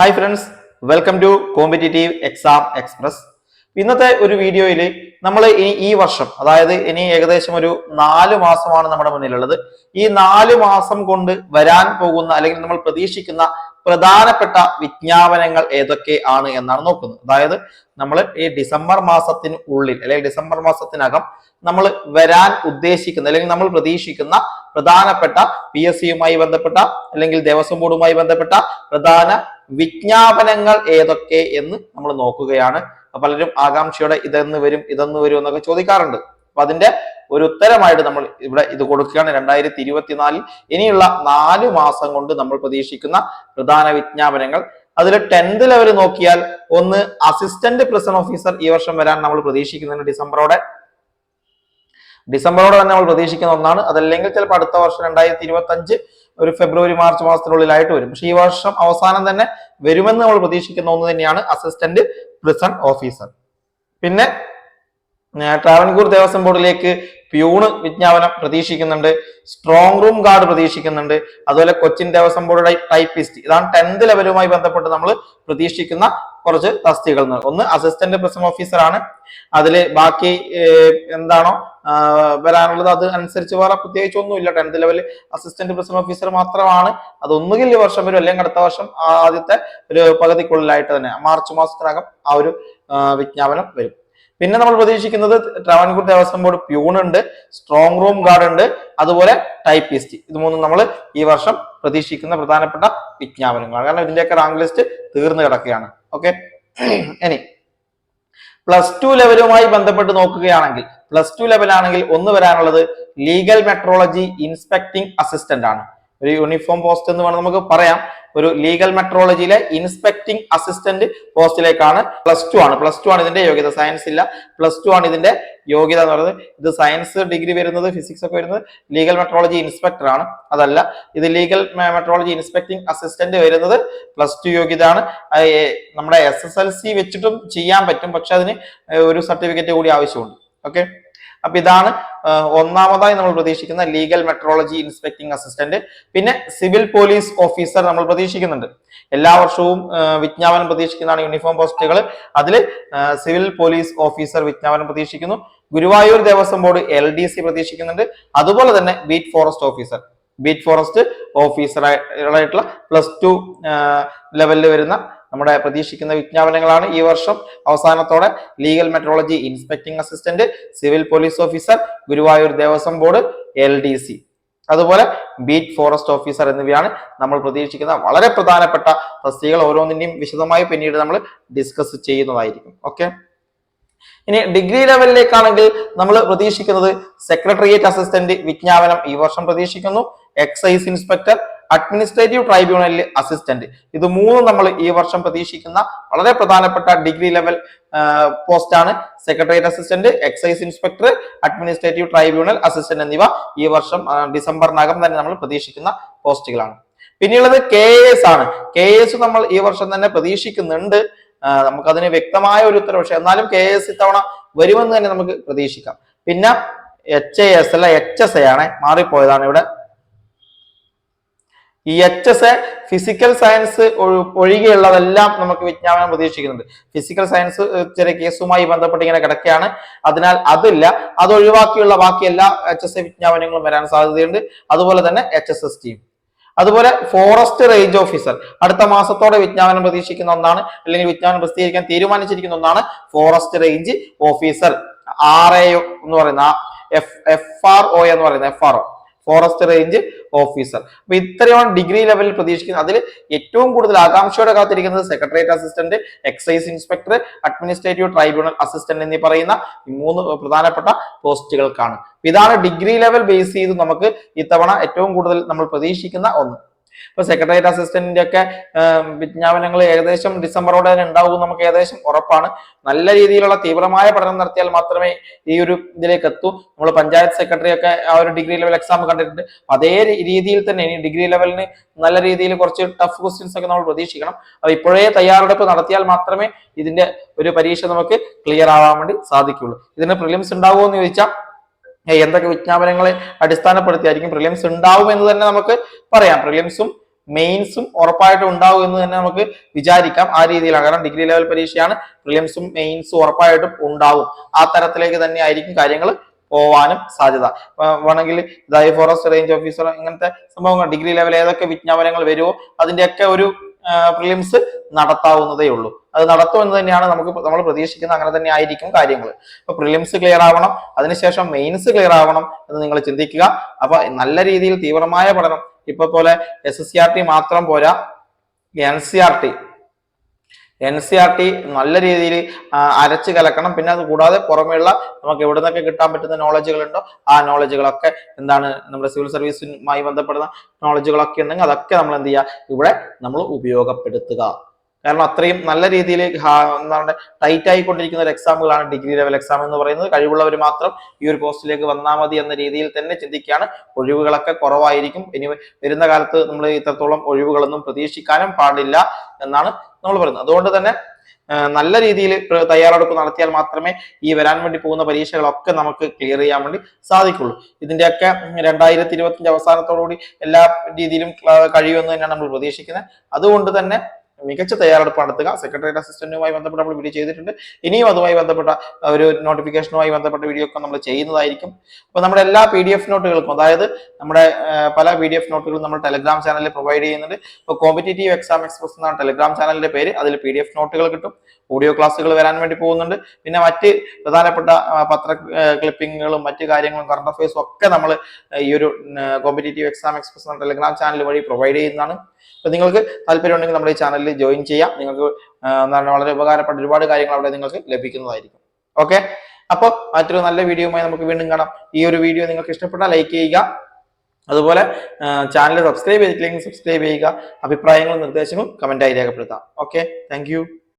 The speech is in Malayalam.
Hi friends welcome to competitive exam express ഇന്നത്തെ ഒരു വീഡിയോയിൽ നമ്മൾ ഇനി ഈ വർഷം അതായത് ഇനി ഏകദേശം ഒരു നാല് മാസമാണ് നമ്മുടെ മുന്നിലുള്ളത്. ഈ നാല് മാസം കൊണ്ട് വരാൻ പോകുന്ന അല്ലെങ്കിൽ നമ്മൾ പ്രതീക്ഷിക്കുന്ന പ്രധാനപ്പെട്ട വിജ്ഞാപനങ്ങൾ ഏതൊക്കെ ആണ് എന്നാണ് നോക്കുന്നത്. അതായത് നമ്മൾ ഈ ഡിസംബർ മാസത്തിന് ഉള്ളിൽ അല്ലെങ്കിൽ ഡിസംബർ മാസത്തിനകം നമ്മൾ വരാൻ ഉദ്ദേശിക്കുന്ന അല്ലെങ്കിൽ നമ്മൾ പ്രതീക്ഷിക്കുന്ന പ്രധാനപ്പെട്ട പി എസ് സിയുമായി ബന്ധപ്പെട്ട അല്ലെങ്കിൽ ദേവസ്വം ബോർഡുമായി ബന്ധപ്പെട്ട പ്രധാന വിജ്ഞാപനങ്ങൾ ഏതൊക്കെ എന്ന് നമ്മൾ നോക്കുകയാണ്. പലരും ആകാംക്ഷയോടെ ഇതെന്ന് വരും ഇതെന്ന് വരും എന്നൊക്കെ ചോദിക്കാറുണ്ട്. അപ്പൊ അതിന്റെ ഒരു ഉത്തരമായിട്ട് നമ്മൾ ഇവിടെ ഇത് കൊടുക്കുകയാണ്. രണ്ടായിരത്തി ഇരുപത്തിനാലിൽ ഇനിയുള്ള നാല് മാസം കൊണ്ട് നമ്മൾ പ്രതീക്ഷിക്കുന്ന പ്രധാന വിജ്ഞാപനങ്ങൾ. അതിൽ ടെൻത്ത് ലെവൽ നോക്കിയാൽ ഒന്ന് അസിസ്റ്റന്റ് പ്രിസൺ ഓഫീസർ ഈ വർഷം വരാൻ നമ്മൾ പ്രതീക്ഷിക്കുന്നുണ്ട് ഡിസംബറോടെ. ഡിസംബറോടെ തന്നെ നമ്മൾ പ്രതീക്ഷിക്കുന്ന ഒന്നാണ്. അതല്ലെങ്കിൽ ചിലപ്പോൾ അടുത്ത വർഷം രണ്ടായിരത്തി ഇരുപത്തി അഞ്ച് ഒരു ഫെബ്രുവരി മാർച്ച് മാസത്തിനുള്ളിലായിട്ട് വരും. പക്ഷേ ഈ വർഷം അവസാനം തന്നെ വരുമെന്ന് നമ്മൾ പ്രതീക്ഷിക്കുന്ന ഒന്ന് തന്നെയാണ് അസിസ്റ്റന്റ് പ്രിസൺ ഓഫീസർ. പിന്നെ ട്രാവൻകൂർ ദേവസ്വം ബോർഡിലേക്ക് പ്യൂണ് വിജ്ഞാപനം പ്രതീക്ഷിക്കുന്നുണ്ട്. സ്ട്രോങ് റൂം ഗാർഡ് പ്രതീക്ഷിക്കുന്നുണ്ട്. അതുപോലെ കൊച്ചിൻ ദേവസ്വം ബോർഡ് ടൈപ്പിസ്റ്റ്. ഇതാണ് ടെൻത്ത് ലെവലുമായി ബന്ധപ്പെട്ട് നമ്മൾ പ്രതീക്ഷിക്കുന്ന കുറച്ച് തസ്തികകൾ. ഒന്ന് അസിസ്റ്റന്റ് പ്രസം ഓഫീസർ ആണ് അതിൽ ബാക്കി എന്താണോ വരാനുള്ളത് അത് അനുസരിച്ച് വേറെ പ്രത്യേകിച്ച് ഒന്നുമില്ല. Tenth level assistant president officer മാത്രമാണ്. അത് ഒന്നുകിൽ ഈ വർഷം വരും. അല്ലെങ്കിൽ അടുത്ത വർഷം ആദ്യത്തെ ഒരു പകുതിക്കുള്ളിലായിട്ട് തന്നെ മാർച്ച് മാസത്തിനകം ആ ഒരു വിജ്ഞാപനം വരും. പിന്നെ നമ്മൾ പ്രതീക്ഷിക്കുന്നത് ട്രാവൻകൂർ ദേവസ്വം ബോർഡ് പ്യൂൺ ഉണ്ട് സ്ട്രോങ് റൂം ഗാർഡ് ഉണ്ട് അതുപോലെ ടൈപ്പിസ്റ്റ്. ഇത് മൂന്നും നമ്മൾ ഈ വർഷം പ്രതീക്ഷിക്കുന്ന പ്രധാനപ്പെട്ട വിജ്ഞാപനങ്ങളാണ്. കാരണം ഇതിന്റെയൊക്കെ റാങ്ക് ലിസ്റ്റ് തീർന്നു കിടക്കുകയാണ്. ഓക്കെ? ഇനി പ്ലസ് ടു ലെവലുമായി ബന്ധപ്പെട്ട് നോക്കുകയാണെങ്കിൽ പ്ലസ് ടു ലെവലാണെങ്കിൽ ഒന്ന് വരാനുള്ളത് ലീഗൽ മെട്രോളജി ഇൻസ്പെക്ടിംഗ് അസിസ്റ്റന്റ് ആണ്. ഒരു യൂണിഫോം പോസ്റ്റ് എന്ന് വേണം നമുക്ക് പറയാം. ഒരു ലീഗൽ മെട്രോളജിയിലെ ഇൻസ്പെക്ടിംഗ് അസിസ്റ്റന്റ് പോസ്റ്റിലേക്കാണ് പ്ലസ് ടു ആണ്. പ്ലസ് ടു ആണ് ഇതിന്റെ യോഗ്യത. സയൻസ് ഇല്ല. പ്ലസ് ടു ആണ് ഇതിന്റെ യോഗ്യത എന്ന് പറയുന്നത്. ഇത് സയൻസ് ഡിഗ്രി വരുന്നത് ഫിസിക്സ് ഒക്കെ വരുന്നത് ലീഗൽ മെട്രോളജി ഇൻസ്പെക്ടർ ആണ്. അതല്ല ഇത് ലീഗൽ മെട്രോളജി ഇൻസ്പെക്ടിംഗ് അസിസ്റ്റന്റ് വരുന്നത് പ്ലസ് ടു യോഗ്യത ആണ്. നമ്മുടെ എസ് വെച്ചിട്ടും ചെയ്യാൻ പറ്റും. പക്ഷെ അതിന് ഒരു സർട്ടിഫിക്കറ്റ് കൂടി ആവശ്യമുണ്ട്. ഓക്കെ അപ്പൊ ഇതാണ് ഒന്നാമതായി നമ്മൾ പ്രതീക്ഷിക്കുന്ന ലീഗൽ മെട്രോളജി ഇൻസ്പെക്ടിംഗ് അസിസ്റ്റന്റ് പിന്നെ സിവിൽ പോലീസ് ഓഫീസർ നമ്മൾ പ്രതീക്ഷിക്കുന്നുണ്ട്. എല്ലാ വർഷവും വിജ്ഞാപനം പ്രതീക്ഷിക്കുന്നതാണ് യൂണിഫോം പോസ്റ്റുകൾ അതിൽ സിവിൽ പോലീസ് ഓഫീസർ വിജ്ഞാപനം പ്രതീക്ഷിക്കുന്നു. Guruvayur Devaswom board L D C പ്രതീക്ഷിക്കുന്നുണ്ട്. അതുപോലെ തന്നെ beat forest officer beat forest ഓഫീസറായിട്ടുള്ള plus two ലെവലിൽ വരുന്ന നമ്മുടെ പ്രതീക്ഷിക്കുന്ന വിജ്ഞാപനങ്ങളാണ് ഈ വർഷം. അവസാനത്തോടെ legal metrology inspecting assistant civil police officer Guruvayur Devaswom board L അതുപോലെ ബീറ്റ് ഫോറസ്റ്റ് ഓഫീസർ എന്നിവയാണ് നമ്മൾ പ്രതീക്ഷിക്കുന്ന വളരെ പ്രധാനപ്പെട്ട തസ്തികൾ ഓരോന്നിന്റെയും വിശദമായി പിന്നീട് നമ്മൾ ഡിസ്കസ് ചെയ്യുന്നതായിരിക്കും. ഓക്കെ ഇനി ഡിഗ്രി ലെവലിലേക്കാണെങ്കിൽ നമ്മൾ പ്രതീക്ഷിക്കുന്നത് സെക്രട്ടേറിയറ്റ് അസിസ്റ്റന്റ് വിജ്ഞാപനം ഈ വർഷം പ്രതീക്ഷിക്കുന്നു. എക്സൈസ് ഇൻസ്പെക്ടർ അഡ്മിനിസ്ട്രേറ്റീവ് ട്രൈബ്യൂണലിൽ അസിസ്റ്റന്റ്. ഇത് മൂന്നും നമ്മൾ ഈ വർഷം പ്രതീക്ഷിക്കുന്ന വളരെ പ്രധാനപ്പെട്ട ഡിഗ്രി ലെവൽ പോസ്റ്റ് ആണ് secretariat assistant excise inspector administrative tribunal assistant എന്നിവ ഈ വർഷം ഡിസംബറിനകം തന്നെ നമ്മൾ പ്രതീക്ഷിക്കുന്ന പോസ്റ്റുകളാണ്. പിന്നെയുള്ളത് കെ എസ് ആണ്. കെ എസ് നമ്മൾ ഈ വർഷം തന്നെ പ്രതീക്ഷിക്കുന്നുണ്ട്. നമുക്കതിന് വ്യക്തമായ ഒരു ഉത്തരവ് പക്ഷെ എന്നാലും കെ എസ് ഇത്തവണ വരുമെന്ന് തന്നെ നമുക്ക് പ്രതീക്ഷിക്കാം. പിന്നെ എച്ച് എ എസ് അല്ല എച്ച് എസ് എ ആണ്. മാറിപ്പോയതാണ് ഇവിടെ. ഈ എച്ച് എസ് ഫിസിക്കൽ സയൻസ് ഒഴികെയുള്ളതെല്ലാം നമുക്ക് വിജ്ഞാപനം പ്രതീക്ഷിക്കുന്നുണ്ട്. ഫിസിക്കൽ സയൻസ് ചെറിയ കേസുമായി ബന്ധപ്പെട്ട് ഇങ്ങനെ കിടക്കുകയാണ് അതിനാൽ അതില്ല. അത് ഒഴിവാക്കിയുള്ള ബാക്കി എല്ലാ എച്ച് എസ് വിജ്ഞാപനങ്ങളും വരാൻ സാധ്യതയുണ്ട്. അതുപോലെ തന്നെ എച്ച് എസ് എസ് ടീം അതുപോലെ ഫോറസ്റ്റ് റേഞ്ച് ഓഫീസർ അടുത്ത മാസത്തോടെ വിജ്ഞാപനം പ്രതീക്ഷിക്കുന്ന ഒന്നാണ്. അല്ലെങ്കിൽ വിജ്ഞാപനം പ്രസിദ്ധീകരിക്കാൻ തീരുമാനിച്ചിരിക്കുന്ന ഒന്നാണ് forest range officer R A എന്ന് പറയുന്ന എഫ് എഫ് ആർ ഒ എന്ന് പറയുന്ന F R O forest range officer. അപ്പൊ ഇത്രയാണ് ഡിഗ്രി ലെവലിൽ പ്രതീക്ഷിക്കുന്നത് അതിൽ ഏറ്റവും കൂടുതൽ ആകാംക്ഷയോടെ കാത്തിരിക്കുന്നത് secretariat assistant excise inspector administrative tribunal assistant എന്നീ പറയുന്ന മൂന്ന് പ്രധാനപ്പെട്ട പോസ്റ്റുകൾക്കാണ്. ഇതാണ് ഡിഗ്രി ലെവൽ ബേസ് ചെയ്ത് നമുക്ക് ഇത്തവണ ഏറ്റവും കൂടുതൽ നമ്മൾ പ്രതീക്ഷിക്കുന്ന ഒന്ന്. ഇപ്പൊ സെക്രട്ടേറിയറ്റ് അസിസ്റ്റന്റിന്റെ ഒക്കെ വിജ്ഞാപനങ്ങൾ ഏകദേശം ഡിസംബറോടെ തന്നെ ഉണ്ടാവും നമുക്ക് ഏകദേശം ഉറപ്പാണ്. നല്ല രീതിയിലുള്ള തീവ്രമായ പഠനം നടത്തിയാൽ മാത്രമേ ഈ ഒരു ഇതിലേക്ക് എത്തൂ. നമ്മൾ പഞ്ചായത്ത് സെക്രട്ടറി ഒക്കെ ആ ഒരു ഡിഗ്രി ലെവൽ എക്സാം കണ്ടിട്ടുണ്ട്. അതേ രീതിയിൽ തന്നെ ഇനി ഡിഗ്രി ലെവലിന് നല്ല രീതിയിൽ കുറച്ച് ടഫ് ക്വസ്റ്റ്യൻസ് ഒക്കെ നമ്മൾ പ്രതീക്ഷിക്കണം. അപ്പൊ ഇപ്പോഴേ തയ്യാറെടുപ്പ് നടത്തിയാൽ മാത്രമേ ഇതിന്റെ ഒരു പരീക്ഷ നമുക്ക് ക്ലിയർ ആവാൻ വേണ്ടി സാധിക്കുള്ളൂ ഇതിന് പ്രിലിംസ് ഉണ്ടാവുമോ എന്ന് ചോദിച്ചാൽ എന്തൊക്കെ വിജ്ഞാപനങ്ങളെ അടിസ്ഥാനപ്പെടുത്തിയായിരിക്കും പ്രിലിംസ് ഉണ്ടാവും എന്ന് തന്നെ നമുക്ക് പറയാം. പ്രിലിംസും മെയിൻസും ഉറപ്പായിട്ടും ഉണ്ടാവും എന്ന് തന്നെ നമുക്ക് വിചാരിക്കാം. ആ രീതിയിലാണ്. കാരണം ഡിഗ്രി ലെവൽ പരീക്ഷയാണ് പ്രിലിംസും മെയിൻസും ഉറപ്പായിട്ടും ഉണ്ടാവും. ആ തരത്തിലേക്ക് തന്നെ ആയിരിക്കും കാര്യങ്ങൾ പോവാനും സാധ്യത. വേണമെങ്കിൽ ഇതായി ഫോറസ്റ്റ് റേഞ്ച് ഓഫീസർ ഇങ്ങനത്തെ സംഭവങ്ങൾ ഡിഗ്രി ലെവൽ ഏതൊക്കെ വിജ്ഞാപനങ്ങൾ വരുമോ അതിന്റെയൊക്കെ ഒരു പ്രിലിംസ് നടത്താവുന്നതേ ഉള്ളൂ. അത് നടത്തുമെന്ന് തന്നെയാണ് നമുക്ക് നമ്മൾ പ്രതീക്ഷിക്കുന്നത്. അങ്ങനെ തന്നെ ആയിരിക്കും കാര്യങ്ങൾ. അപ്പൊ പ്രിലിംസ് ക്ലിയർ ആവണം. അതിനുശേഷം മെയിൻസ് ക്ലിയർ ആവണം എന്ന് നിങ്ങൾ ചിന്തിക്കുക. അപ്പൊ നല്ല രീതിയിൽ തീവ്രമായ പഠനം. ഇപ്പൊ പോലെ S S C R T മാത്രം പോരാ. N C R T N C R T നല്ല രീതിയിൽ അരച്ച് കലക്കണം. പിന്നെ അത് കൂടാതെ പുറമെയുള്ള നമുക്ക് എവിടെ നിന്നൊക്കെ കിട്ടാൻ പറ്റുന്ന നോളജുകളുണ്ടോ ആ നോളജുകളൊക്കെ എന്താണ് നമ്മുടെ സിവിൽ സർവീസുമായി ബന്ധപ്പെടുന്ന നോളജുകളൊക്കെ ഉണ്ടെങ്കിൽ അതൊക്കെ നമ്മൾ എന്ത് ചെയ്യുക ഇവിടെ നമ്മൾ ഉപയോഗപ്പെടുത്തുക. കാരണം അത്രയും നല്ല രീതിയിൽ എന്താണ് ടൈറ്റ് ആയിക്കൊണ്ടിരിക്കുന്ന ഒരു എക്സാമുകളാണ് ഡിഗ്രി ലെവൽ എക്സാം എന്ന് പറയുന്നത്. കഴിവുള്ളവർ മാത്രം ഈ ഒരു പോസ്റ്റിലേക്ക് വന്നാൽ മതി എന്ന രീതിയിൽ തന്നെ ചിന്തിക്കുകയാണ്. ഒഴിവുകളൊക്കെ കുറവായിരിക്കും. ഇനി വരുന്ന കാലത്ത് നമ്മൾ ഇത്രത്തോളം ഒഴിവുകളൊന്നും പ്രതീക്ഷിക്കാനും പാടില്ല എന്നാണ് നമ്മൾ പറയുന്നത്. അതുകൊണ്ട് തന്നെ നല്ല രീതിയിൽ തയ്യാറെടുപ്പ് നടത്തിയാൽ മാത്രമേ ഈ വരാൻ വേണ്ടി പോകുന്ന പരീക്ഷകളൊക്കെ നമുക്ക് ക്ലിയർ ചെയ്യാൻ വേണ്ടി സാധിക്കുള്ളൂ. ഇതിന്റെയൊക്കെ രണ്ടായിരത്തി ഇരുപത്തിയഞ്ച് അവസാനത്തോടുകൂടി എല്ലാ രീതിയിലും കഴിയുമെന്ന് തന്നെയാണ് നമ്മൾ പ്രതീക്ഷിക്കുന്നത്. അതുകൊണ്ട് തന്നെ മികച്ച തയ്യാറെടുപ്പ് നടത്തുക. സെക്രട്ടേറിയറ്റ് അസിസ്റ്റന്റുമായി ബന്ധപ്പെട്ട് നമ്മൾ വീഡിയോ ചെയ്തിട്ടുണ്ട്. ഇനിയും അതുമായി ബന്ധപ്പെട്ട ഒരു നോട്ടിഫിക്കേഷനുമായി ബന്ധപ്പെട്ട വീഡിയോ ഒക്കെ നമ്മൾ ചെയ്യുന്നതായിരിക്കും. അപ്പോൾ നമ്മുടെ എല്ലാ പി ഡി എഫ് നോട്ടുകൾക്കും അതായത് നമ്മുടെ പല പി ഡി എഫ് നോട്ടുകളും നമ്മൾ ടെലഗ്രാം ചാനലിൽ പ്രൊവൈഡ് ചെയ്യുന്നുണ്ട്. ഇപ്പോൾ കോമ്പറ്റേറ്റീവ് എക്സാം എക്സ്പ്രസ് എന്നാണ് ടെലഗ്രാം ചാനലിന്റെ പേര്. അതിൽ പി ഡി എഫ് നോട്ടുകൾ കിട്ടും. ഓഡിയോ ക്ലാസ്സുകൾ വരാൻ വേണ്ടി പോകുന്നുണ്ട്. പിന്നെ മറ്റ് പ്രധാനപ്പെട്ട പത്ര ക്ലിപ്പിങ്ങുകളും മറ്റു കാര്യങ്ങളും കറണ്ട് അഫയേഴ്സും ഒക്കെ നമ്മൾ ഈ ഒരു കോമ്പറ്റേറ്റീവ് എക്സാം എക്സ്പ്രസ് എന്ന ടെലഗ്രാം ചാനൽ വഴി പ്രൊവൈഡ് ചെയ്യുന്നതാണ്. അപ്പൊ നിങ്ങൾക്ക് താല്പര്യം ഉണ്ടെങ്കിൽ നമ്മുടെ ഈ ചാനലിൽ ജോയിൻ ചെയ്യാം. നിങ്ങൾക്ക് വളരെ ഉപകാരപ്പെട്ട ഒരുപാട് കാര്യങ്ങൾ അവിടെ നിങ്ങൾക്ക് ലഭിക്കുന്നതായിരിക്കും. ഓക്കെ അപ്പോൾ മറ്റൊരു നല്ല വീഡിയോയുമായി നമുക്ക് വീണ്ടും കാണാം. ഈ ഒരു വീഡിയോ നിങ്ങൾക്ക് ഇഷ്ടപ്പെട്ടാൽ ലൈക്ക് ചെയ്യുക. അതുപോലെ ചാനൽ സബ്സ്ക്രൈബ് ചെയ്തിട്ടില്ലെങ്കിൽ സബ്സ്ക്രൈബ് ചെയ്യുക. അഭിപ്രായങ്ങളും നിർദ്ദേശങ്ങളും കമന്റായി രേഖപ്പെടുത്താം. Okay thank